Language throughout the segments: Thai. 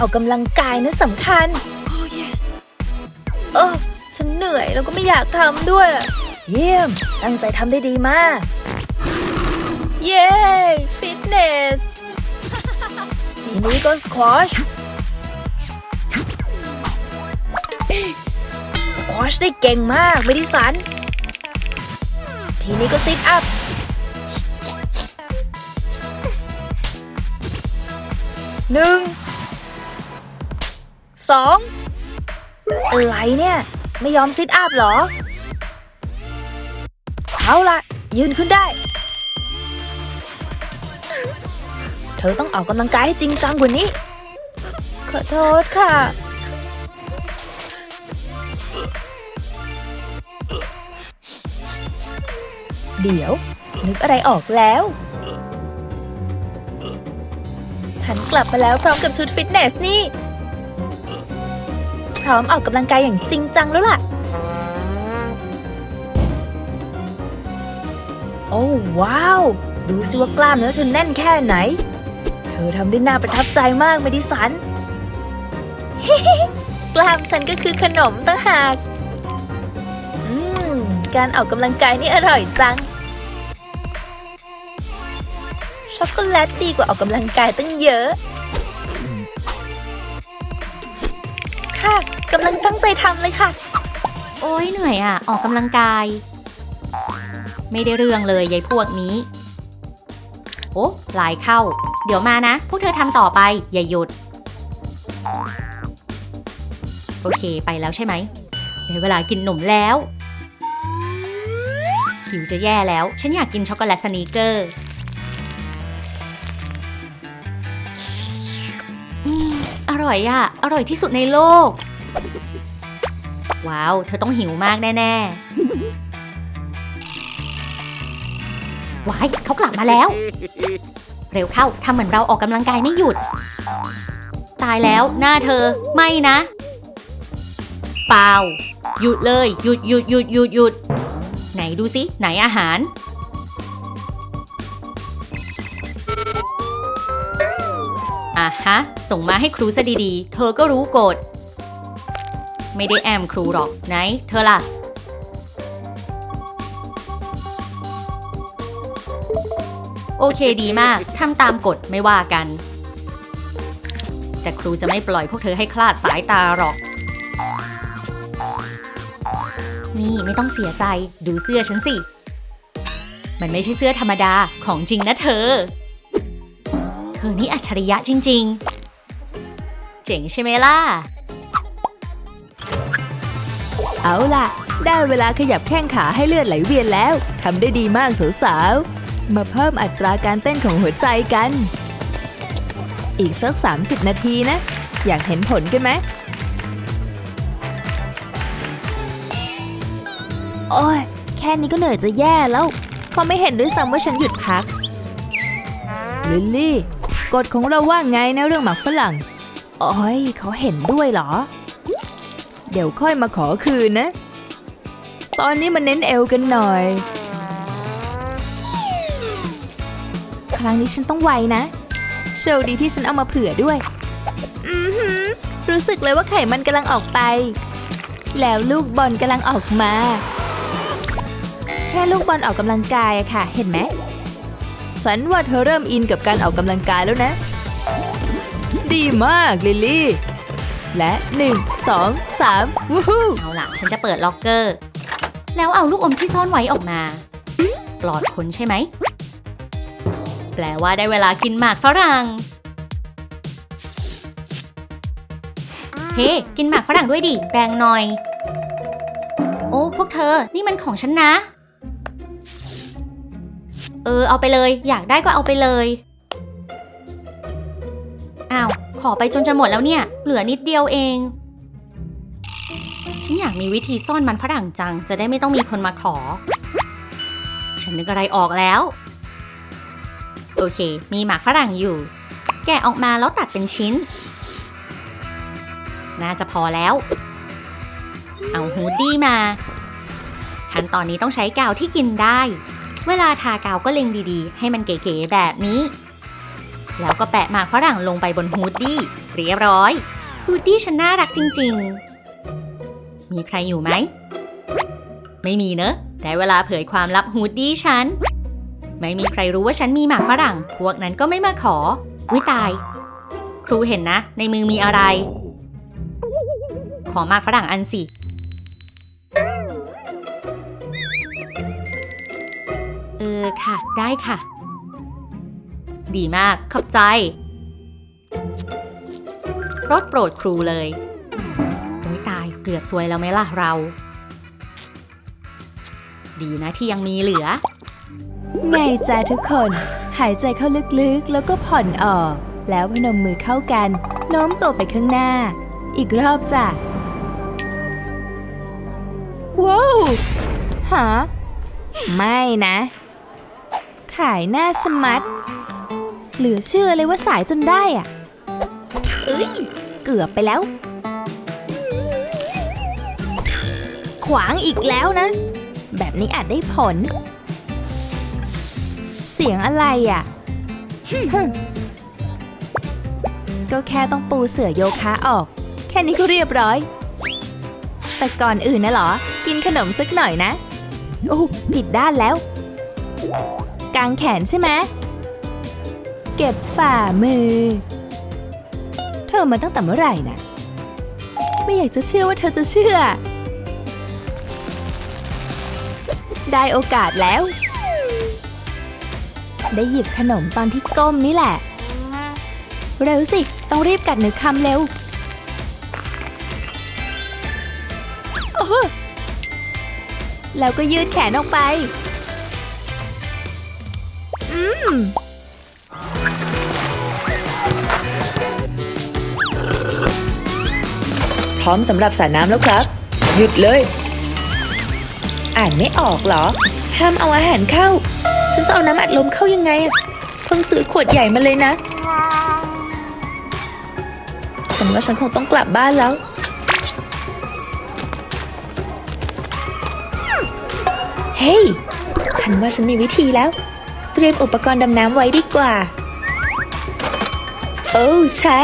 ออกกำลังกายนั้นสำคัญ Oh, yes. เออฉันเหนื่อยแล้วก็ไม่อยากทำด้วยอะเยี่ยม ตั้งใจทำได้ดีมาก เย้ ฟิตเนส ทีนี้ก็สควอช สควอชได้เก่งมากไม่ดิสัน ทีนี้ก็ซิทอัพหนึ่ง สองอะไรเนี่ย ไม่ยอมซิทอัพหรอ เอาละยืนขึ้นได้ เธอต้องออกกำลังกายให้จริงจังกว่านี้ ขอโทษค่ะ เดี๋ยว นึกอะไรออกแล้ว ฉันกลับมาแล้วพร้อมกับชุดฟิตเนสนี่ ร้อมออกกำลังกายอย่างจริงจังแล้วล่ะ โอ้ว้าว ดูสิว่ากล้ามเนื้อเธอแน่นแค่ไหน เธอทำได้น่าประทับใจมากเมดิสัน กล้ามฉันก็คือขนมต่างหาก อืม การออกกำลังกายนี่อร่อยจัง ช็อกโกแลตดีกว่าออกกำลังกายตั้งเยอะค่ะ กำลังตั้งใจทำเลยค่ะ โอ้ยเหนื่อยอะ ออกกำลังกาย ไม่ได้เรื่องเลยยายพวกนี้ โอ้ลายเข้า เดี๋ยวมานะ พวกเธอทำต่อไป อย่าหยุด โอเคไปแล้วใช่ไหมได้เวลากินหนมแล้วหิวจะแย่แล้ว ฉันอยากกินช็อกโกแลตสนีเกอร์อืมอร่อยอะอร่อยที่สุดในโลก ว้าว เธอต้องหิวมากแน่ๆว้ายเขากลับมาแล้ว เร็วเข้าทำเหมือนเราออกกำลังกายไม่หยุด ตายแล้วหน้าเธอไม่นะ เปล่า หยุดเลย หยุดหยุดหยุดหยุดหยุดไหนดูสิไหนอาหาร อะฮะ ส่งมาให้ครูซะดีๆ เธอก็รู้กฎ ไม่ได้แอมครูหรอกไหน เธอล่ะ โอเคดีมากทำตามกฎไม่ว่ากัน แต่ครูจะไม่ปล่อยพวกเธอให้คลาดสายตาหรอก นี่ไม่ต้องเสียใจดูเสื้อฉันสิ มันไม่ใช่เสื้อธรรมดาของจริงนะเธอ เธอนี่อัจฉริยะจริง ๆ เจ๋งใช่ไหมล่ะ เอาล่ะ ได้เวลาขยับแข้งขาให้เลือดไหลเวียนแล้วทำได้ดีมากสาวๆ มาเพิ่มอัตราการเต้นของหัวใจกัน อีกสัก 30 นาทีนะ อยากเห็นผลกันไหมโอ้ย แค่นี้ก็เหนื่อยจะแย่แล้ว เขาไม่เห็นด้วยซ้ำว่าฉันหยุดพัก ลิลลี่ กฎของเราว่าไงนะเรื่องหมักฝรั่ง โอ้ย เขาเห็นด้วยเหรอ เดี๋ยวค่อยมาขอคืนนะ ตอนนี้มาเน้นเอวกันหน่อย ครั้งนี้ฉันต้องไวนะ โชคดีที่ฉันเอามาเผื่อด้วย อือหือ รู้สึกเลยว่าไข่มันกำลังออกไป แล้วลูกบอลกำลังออกมา แค่ลูกบอลออกกำลังกายอะค่ะ เห็นไหมฉันว่าเธอเริ่มอินกับการออกกำลังกายแล้วนะ ดีมากลิลลี่ และหนึ่งสองสามวู้ฮู้เอาล่ะ ฉันจะเปิดล็อกเกอร์ แล้วเอาลูกอมที่ซ่อนไว้ออกมา ปลอดคนใช่ไหม แปลว่าได้เวลากินหมากฝรั่ง เฮ้ กินหมากฝรั่งด้วยดิ แบ่งหน่อย โอ้ พวกเธอ นี่มันของฉันนะ เออ เอาไปเลย อยากได้ก็เอาไปเลย ขอไปจนจะหมดแล้วเนี่ย เหลือนิดเดียวเองฉันอยากมีวิธีซ่อนมันฝรั่งจัง จะได้ไม่ต้องมีคนมาขอ ฉันนึกอะไรออกแล้ว โอเค มีหมากฝรั่งอยู่ แกะออกมาแล้วตัดเป็นชิ้น น่าจะพอแล้ว เอาฮูดดี้มา ขั้นตอนนี้ต้องใช้กาวที่กินได้ เวลาทากาวก็เล็งดีๆ ให้มันเก๋ๆแบบนี้ แล้วก็แปะหมากฝรั่งลงไปบนฮูดดี้เรียบร้อยฮูดดี้ฉันน่ารักจริง ๆ มีใครอยู่ไหม ไม่มีเนอะได้เวลาเผยความลับฮูดดี้ฉัน ไม่มีใครรู้ว่าฉันมีหมากฝรั่ง พวกนั้นก็ไม่มาขอวิตาย ครูเห็นนะ ในมือมีอะไร ขอหมากฝรั่งอันสิเออค่ะ ได้ค่ะ ดีมากขอบใจ รถโปรดครูเลยโอ้ยตายเกือบซวยแล้วไหมล่ะเรา ดีนะที่ยังมีเหลือ ไงจ้าทุกคน หายใจเข้าลึกๆ แล้วก็ผ่อนออก แล้วพนมมือเข้ากันโน้มตัวไปข้างหน้า อีกรอบจ้ะว้าวหาไม่นะ ขายหน้าสมัด เหลือเชื่อเลยว่าสายจนได้อะ เอ้ย เกือบไปแล้ว ขวางอีกแล้วนะ แบบนี้อาจได้ผล เสียงอะไรอะ ก็แค่ต้องปูเสื่อโยคะออก แค่นี้ก็เรียบร้อย แต่ก่อนอื่นนะหรอ กินขนมสักหน่อยนะ โอ้ผิดด้านแล้ว กางแขนใช่ไหม เก็บฝ่ามือ เธอมาตั้งแต่เมื่อไหร่นะไม่อยากจะเชื่อว่าเธอจะเชื่อ ได้โอกาสแล้ว ได้หยิบขนมตอนที่ก้มนี่แหละ เร็วสิ ต้องรีบกัดหนึ่งคำเร็วโอ้โหแล้วก็ยืดแขนออกไป อืม พร้อมสำหรับสาดน้ำแล้วครับ หยุดเลย อ่านไม่ออกเหรอ ห้ามเอาอาหารเข้า ฉันจะเอาน้ำอัดลมเข้ายังไงอะเพิ่งซื้อขวดใหญ่มาเลยนะ ฉันว่าฉันคงต้องกลับบ้านแล้ว เฮ้ย ฉันว่าฉันมีวิธีแล้ว เตรียมอุปกรณ์ดำน้ำไว้ดีกว่า โอ้ใช่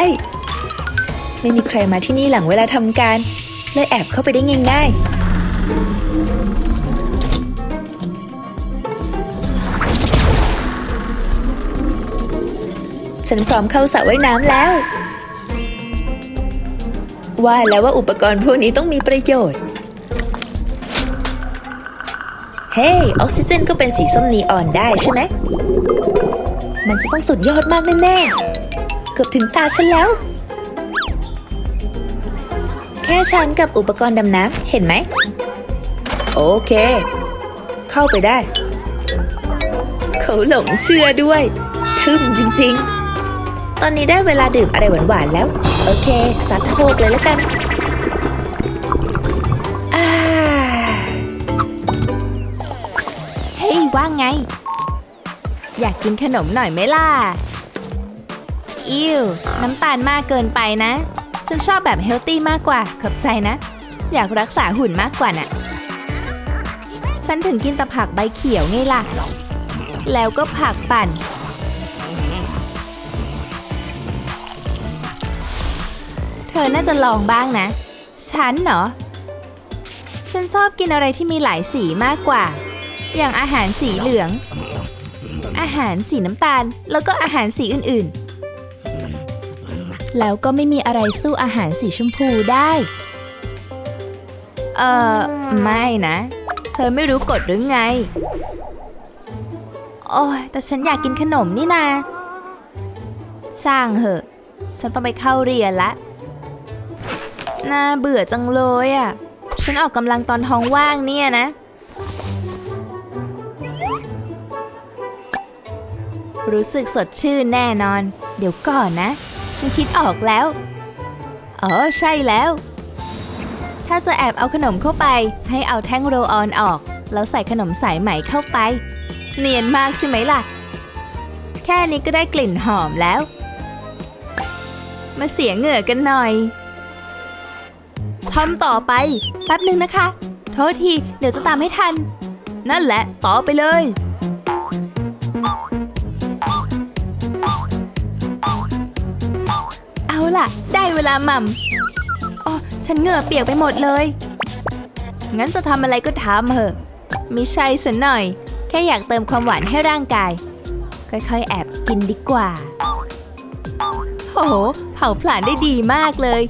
ไม่มีใครมาที่นี่หลังเวลาทำการเลยแอบเข้าไปได้ง่ายๆ ฉันพร้อมเข้าสระว่ายน้ำแล้ว ว่าแล้วว่าอุปกรณ์พวกนี้ต้องมีประโยชน์ เฮ้ยออกซิเจนก็เป็นสีส้มนีออนได้ใช่ไหม มันจะต้องสุดยอดมากแน่ๆ เกือบถึงตาฉันแล้ว แค่ฉันกับอุปกรณ์ดำน้ำเห็นไหม โอเค เข้าไปได้ เขาหลงเชื่อด้วย ทึ่มจริงๆ ตอนนี้ได้เวลาดื่มอะไรหวานๆแล้ว โอเคสัดโฮกเลยแล้วกันเฮ้ยว่าไง อยากกินขนมหน่อยไหมล่ะ อิวน้ำตาลมากเกินไปนะ ฉันชอบแบบเฮลตี้มากกว่า ขอบใจนะ อยากรักษาหุ่นมากกว่าน่ะ ฉันถึงกินแต่ผักใบเขียวไงล่ะ แล้วก็ผักปั่น เธอน่าจะลองบ้างนะ ฉันเหรอ ฉันชอบกินอะไรที่มีหลายสีมากกว่า อย่างอาหารสีเหลือง อาหารสีน้ำตาล แล้วก็อาหารสีอื่นๆ แล้วก็ไม่มีอะไรสู้อาหารสีชมพูได้ เอ่อไม่นะ เธอไม่รู้กฎหรือไง โอ้ยแต่ฉันอยากกินขนมนี่นาช่างเหอะ ฉันต้องไปเข้าเรียนละ น่าเบื่อจังเลยอะ ฉันออกกำลังตอนท้องว่างเนี่ยนะ รู้สึกสดชื่นแน่นอน เดี๋ยวก่อนนะ ฉันคิดออกแล้ว อ๋อ ใช่แล้ว ถ้าจะแอบเอาขนมเข้าไป ให้เอาแท่งโรลออนออก แล้วใส่ขนมสายไหมเข้าไป เนียนมากใช่ไหมล่ะ แค่นี้ก็ได้กลิ่นหอมแล้ว มาเสียเหงื่อกันหน่อยทำต่อไป แป๊บหนึ่งนะคะ โทษที เดี๋ยวจะตามให้ทัน นั่นแหละ ต่อไปเลย ล่ะ ได้เวลาหม่ำอ๋อฉันเหงื่อเปียกไปหมดเลย งั้นจะทำอะไรก็ทำเถอะไม่ใช่สันหน่อย แค่อยากเติมความหวานให้ร่างกาย ค่อยๆ แอบกินดีกว่า โห เผาผลาญได้ดีมากเลย